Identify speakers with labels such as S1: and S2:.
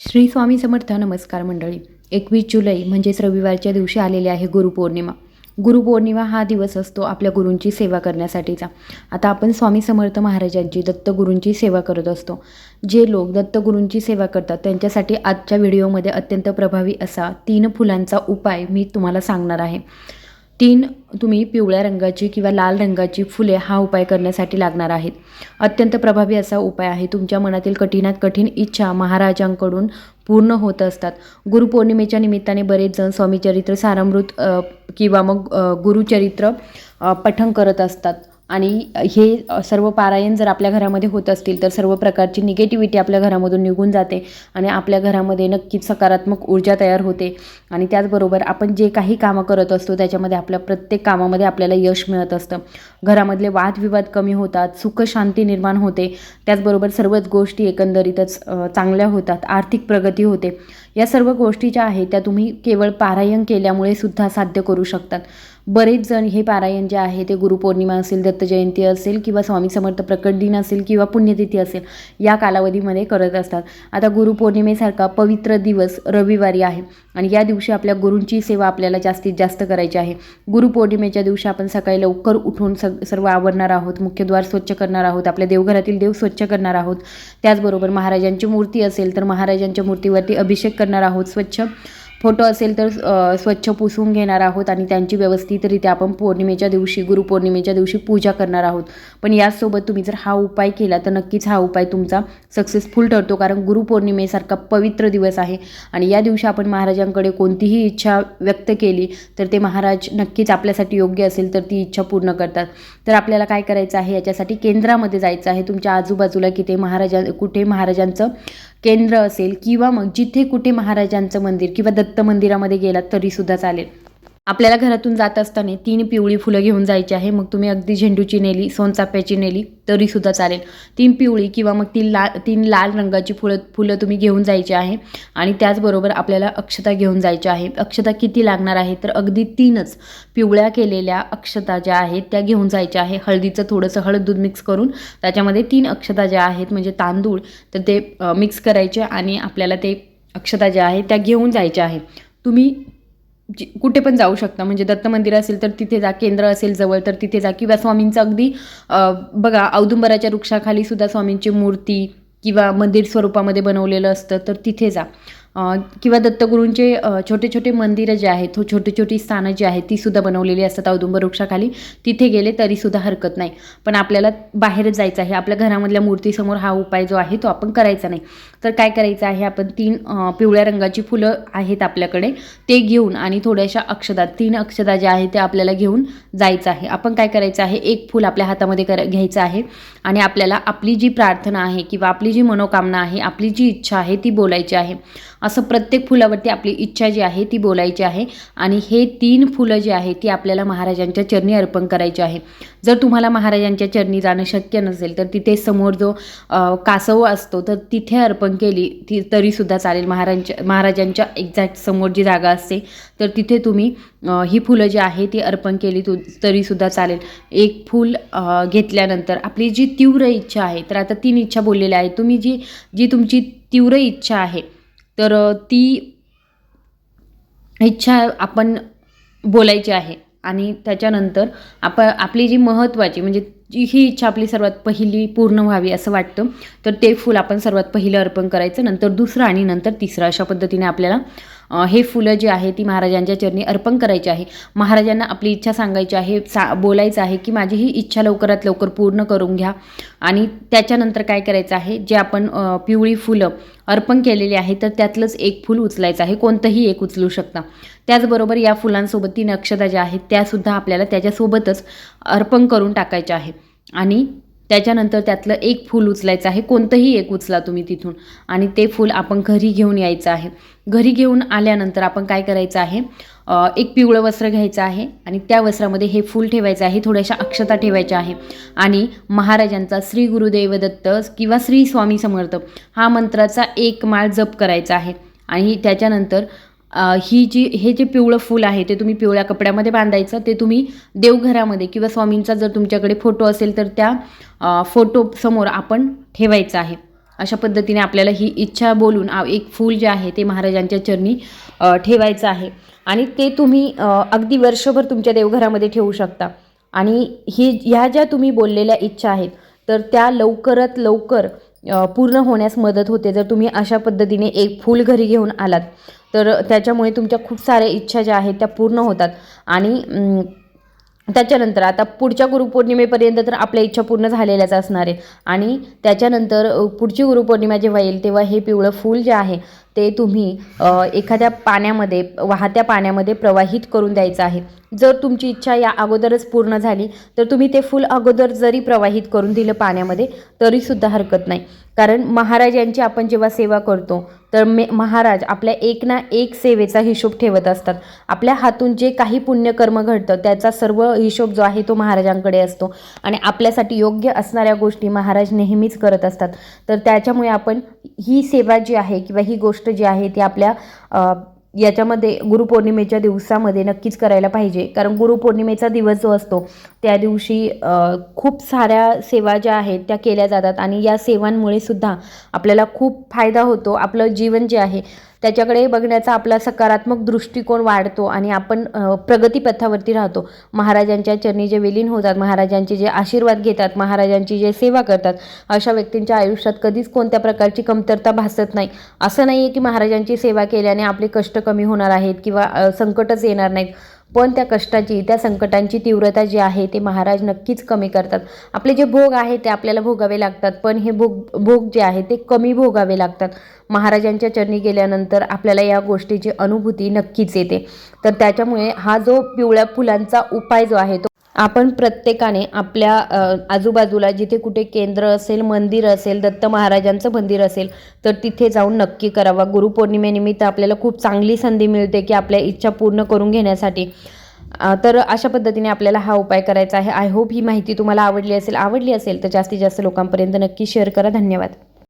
S1: श्री स्वामी समर्थ नमस्कार मंडळी. एकवीस जुलै म्हणजेच रविवारच्या दिवशी आलेली आहे गुरुपौर्णिमा गुरुपौर्णिमा हा दिवस असतो आपल्या गुरूंची सेवा करण्यासाठीचा. आता आपण स्वामी समर्थ महाराजांची दत्तगुरूंची सेवा करत असतो. जे लोक दत्तगुरूंची सेवा करतात त्यांच्यासाठी आजच्या व्हिडिओमध्ये अत्यंत प्रभावी असा तीन फुलांचा उपाय मी तुम्हाला सांगणार आहे. तीन तुम्ही पिवळ्या रंगाची किंवा लाल रंगाची फुले हा उपाय करण्यासाठी लागणार आहेत. अत्यंत प्रभावी असा उपाय आहे. तुमच्या मनातील कठीणात कठीण इच्छा महाराजांकडून पूर्ण होत असतात. गुरुपौर्णिमेच्या निमित्ताने बरेच जण स्वामीचरित्र सारामृत किंवा मग गुरुचरित्र पठन पठण करत असतात. आणि हे सर्व पारायण जर आपल्या घरामध्ये होत असतील तर सर्व प्रकारची निगेटिव्हिटी आपल्या घरामधून निघून जाते आणि आपल्या घरामध्ये नक्कीच सकारात्मक ऊर्जा तयार होते. आणि त्याचबरोबर आपण जे काही कामं करत असतो त्याच्यामध्ये आपल्या प्रत्येक कामामध्ये आपल्याला यश मिळत असतं. घरामधले वादविवाद कमी होतात सुखशांती निर्माण होते. त्याचबरोबर सर्वच गोष्टी एकंदरीतच चांगल्या होतात आर्थिक प्रगती होते. या सर्व गोष्टी ज्या आहेत त्या तुम्ही केवळ पारायण केल्यामुळे सुद्धा साध्य करू शकतात. बरेच जण हे पारायण जे आहे ते गुरुपौर्णिमा असेल दत्तजयंती असेल किंवा स्वामी समर्थ प्रकट दिन असेल किंवा पुण्यतिथी असेल या कालावधीमध्ये करत असतात. आता गुरुपौर्णिमेसारखा पवित्र दिवस रविवारी आहे आणि या दिवशी आपल्या गुरूंची सेवा आपल्याला जास्तीत जास्त करायची आहे. गुरुपौर्णिमेच्या दिवशी आपण सकाळी लवकर उठून सग सर्व आवरणार आहोत मुख्यद्वार स्वच्छ करणार आहोत आपल्या देवघरातील देव स्वच्छ करणार आहोत. त्याचबरोबर महाराजांची मूर्ती असेल तर महाराजांच्या मूर्तीवरती अभिषेक करणार आहोत स्वच्छ फोटो असेल तर स्वच्छ पुसून घेणार आहोत आणि त्यांची व्यवस्थितरित्या आपण पौर्णिमेच्या दिवशी गुरुपौर्णिमेच्या दिवशी पूजा करणार आहोत. पण याचसोबत तुम्ही जर हा उपाय केला तर नक्कीच हा उपाय तुमचा सक्सेसफुल ठरतो. कारण गुरुपौर्णिमेसारखा पवित्र दिवस आहे आणि या दिवशी आपण महाराजांकडे कोणतीही इच्छा व्यक्त केली तर ते महाराज नक्कीच आपल्यासाठी योग्य असेल तर ती इच्छा पूर्ण करतात. तर आपल्याला काय करायचं आहे? याच्यासाठी केंद्रामध्ये जायचं आहे. तुमच्या आजूबाजूला किती महाराजां कुठे महाराजांचं केंद्र असेल किंवा मग जिथे कुठे महाराजांचं मंदिर किंवा दत्त मंदिरामध्ये गेलात तरीसुद्धा चालेल. आपल्याला घरातून जात असताना तीन पिवळी फुलं घेऊन जायची आहे. मग तुम्ही अगदी झेंडूची नेली सोनचाफ्याची नेली तरीसुद्धा चालेल. तीन पिवळी किंवा मग तीन ला तीन लाल रंगाची फुलं फुलं तुम्ही घेऊन जायची आहे. आणि त्याचबरोबर आपल्याला अक्षता घेऊन जायच्या आहे. अक्षता किती लागणार आहे? तर अगदी तीनच पिवळ्या केलेल्या अक्षता ज्या आहेत त्या घेऊन जायच्या आहे. हळदीचं थोडंसं हळद दूध मिक्स करून त्याच्यामध्ये तीन अक्षता ज्या आहेत म्हणजे तांदूळ तर ते मिक्स करायचे आणि आपल्याला ते अक्षता ज्या आहेत त्या घेऊन जायच्या आहे. तुम्ही जी कुठे पण जाऊ शकता. म्हणजे दत्त मंदिर असेल तर तिथे जा केंद्र असेल जवळ तर तिथे जा. किंवा स्वामींचं अगदी बघा औदुंबराच्या वृक्षाखाली सुद्धा स्वामींची मूर्ती किंवा मंदिर स्वरूपामध्ये बनवलेलं असतं तर तिथे जा. किंवा दत्तगुरूंचे छोटे छोटे मंदिरं जे आहेत हो छोटी छोटी स्थानं जी आहेत ती सुद्धा बनवलेली असतात औदुंबर वृक्षाखाली. तिथे गेले तरीसुद्धा हरकत नाही. पण आपल्याला बाहेरच जायचं आहे आपल्या घरामधल्या मूर्तीसमोर हा उपाय जो आहे तो आपण करायचा नाही. तर काय करायचं आहे आपण तीन पिवळ्या रंगाची फुलं आहेत आपल्याकडे ते घेऊन आणि थोड्याशा अक्षदा तीन अक्षदा ज्या आहेत त्या आपल्याला घेऊन जायचं आहे. आपण काय करायचं आहे एक फूल आपल्या हातामध्ये कर घ्यायचं आहे आणि आपल्याला आपली जी प्रार्थना आहे किंवा आपली जी मनोकामना आहे आपली जी इच्छा आहे ती बोलायची आहे. असं प्रत्येक फुलावरती आपली इच्छा जी आहे ती बोलायची आहे. आणि हे तीन फुलं जी आहे ती आपल्याला महाराजांच्या चरणी अर्पण करायची आहे. जर तुम्हाला महाराजांच्या चरणी जाणं शक्य नसेल तर तिथे समोर जो कासव असतो तर तिथे अर्पण केली ती तरीसुद्धा चालेल. महाराजांच्या महाराजांच्या एक्झॅक्ट समोर जी जागा असते तर तिथे तुम्ही ही फुलं जी आहे ती अर्पण केली तू तरीसुद्धा चालेल. एक फूल घेतल्यानंतर आपली जी तीव्र इच्छा आहे तर आता तीन इच्छा बोललेल्या आहेत. तुम्ही जी जी तुमची तीव्र इच्छा आहे तर ती इच्छा आपण बोलायची आहे. आणि त्याच्यानंतर आप आपली जी महत्त्वाची म्हणजे जी ही इच्छा आपली सर्वात पहिली पूर्ण व्हावी असं वाटतं तर ते फूल आपण सर्वात पहिलं अर्पण करायचं नंतर दुसरं आणि नंतर तिसरं अशा पद्धतीने आपल्याला हे फुलं जी आहे ती महाराजांच्या चरणी अर्पण करायची आहे. महाराजांना आपली इच्छा सांगायची आहे सा बोलायचं आहे की माझी ही इच्छा लवकरात लवकर पूर्ण करून घ्या. आणि त्याच्यानंतर काय करायचं आहे जे आपण पिवळी फुलं अर्पण केलेली आहे तर त्यातलंच एक फूल उचलायचं आहे कोणतंही एक उचलू शकता. त्याचबरोबर या फुलांसोबत तीन अक्षता ज्या आहेत त्यासुद्धा आपल्याला त्याच्यासोबतच अर्पण करून टाकायच्या आहे आणि त्याच्यानंतर त्यातलं एक फूल उचलायचं आहे. कोणतंही एक उचला तुम्ही तिथून. आणि ते फूल आपण घरी घेऊन यायचं आहे. घरी घेऊन आल्यानंतर आपण काय करायचं आहे? एक पिवळं वस्त्र घ्यायचं आहे आणि त्या वस्त्रामध्ये हे फूल ठेवायचं आहे. थोड्याशा अक्षता ठेवायच्या आहे. आणि महाराजांचा श्री गुरुदेवदत्त किंवा श्री स्वामी समर्थ हा मंत्राचा एक माळ जप करायचा आहे. आणि त्याच्यानंतर ही जी हे जे पिवळं फूल आहे ते तुम्ही पिवळ्या कपड्यामध्ये बांधायचं ते तुम्ही देवघरामध्ये किंवा स्वामींचा जर तुमच्याकडे फोटो असेल तर त्या फोटोसमोर आपण ठेवायचं आहे. अशा पद्धतीने आपल्याला ही इच्छा बोलून एक फूल जे आहे ते महाराजांच्या चरणी ठेवायचं आहे. आणि ते तुम्ही अगदी वर्षभर तुमच्या देवघरामध्ये ठेवू शकता. आणि ही ह्या ज्या तुम्ही बोललेल्या इच्छा आहेत तर त्या लवकरात लवकर पूर्ण होण्यास मदत होते जर तुम्ही अशा पद्धतीने एक फूल घरी घेऊन आलात. तर त्याच्यामुळे तुमच्या खूप साऱ्या इच्छा ज्या आहेत त्या पूर्ण होतात. आणि त्याच्यानंतर आता पुढच्या गुरुपौर्णिमेपर्यंत तर आपल्या इच्छा पूर्ण झालेल्याच असणार आहे. आणि त्याच्यानंतर पुढची गुरुपौर्णिमा जेव्हा येईल तेव्हा हे पिवळं फूल जे आहे ते तुम्ही एखाद्या पाण्यामध्ये वाहत्या पाण्यामध्ये प्रवाहित करून द्यायचं आहे. जर तुमची इच्छा या अगोदरच पूर्ण झाली तर तुम्ही ते फुल अगोदर जरी प्रवाहित करून दिलं पाण्यामध्ये तरीसुद्धा हरकत नाही. कारण महाराजांची आपण जेव्हा सेवा करतो तर मे महाराज आपल्या एक ना एक सेवेचा हिशोब ठेवत असतात. आपल्या हातून जे काही पुण्यकर्म घडतं त्याचा सर्व हिशोब जो आहे तो महाराजांकडे असतो. आणि आपल्यासाठी योग्य असणाऱ्या गोष्टी महाराज नेहमीच करत असतात. तर त्याच्यामुळे आपण ही सेवा जी आहे किंवा ही गोष्ट गोष्ट जी आहे ती आपल्या याच्यामध्ये गुरुपौर्णिमेच्या दिवसामध्ये नक्कीच करायला पाहिजे. कारण गुरुपौर्णिमेचा दिवस जो असतो त्या दिवशी खूप साऱ्या सेवा ज्या आहेत त्या केल्या जातात. आणि या सेवांमुळे सुद्धा आपल्याला खूप फायदा होतो. आपलं जीवन जे आहे त्याच्याकडे बघण्याचा आपला सकारात्मक दृष्टिकोन वाढतो आणि आपण प्रगतीपथावरती राहतो. महाराजांच्या चरणी जे विलीन होतात महाराजांचे जे आशीर्वाद घेतात महाराजांची जे सेवा करतात अशा व्यक्तींच्या आयुष्यात कधीच कोणत्या प्रकारची कमतरता भासत नाही. असं नाही आहे की महाराजांची सेवा केल्याने आपले कष्ट कमी होणार आहेत किंवा संकटच येणार नाहीत. पण त्या कष्टाची त्या संकटांची तीव्रता जी आहे ते महाराज नक्कीच कमी करतात. आपले जे भोग आहे ते आपल्याला भोगावे लागतात पण हे भोग भोग जे आहे ते कमी भोगावे लागतात. महाराजांच्या चरणी गेल्यानंतर आपल्याला या गोष्टीची अनुभूती नक्कीच येते. तर त्याच्यामुळे हा जो पिवळ्या फुलांचा उपाय जो आहे तो आपण प्रत्येकाने आपल्या आजूबाजूला जिथे कुठे केंद्र असेल मंदिर असेल दत्त महाराजांचं मंदिर असेल तर तिथे जाऊन नक्की करावा. गुरुपौर्णिमेनिमित्त आपल्याला खूप चांगली संधी मिळते की आपल्या इच्छा पूर्ण करून घेण्यासाठी. तर अशा पद्धतीने आपल्याला हा उपाय करायचा आहे. आय होप ही माहिती तुम्हाला आवडली असेल आवडली असेल तर जास्तीत जास्त लोकांपर्यंत नक्की शेअर करा. धन्यवाद.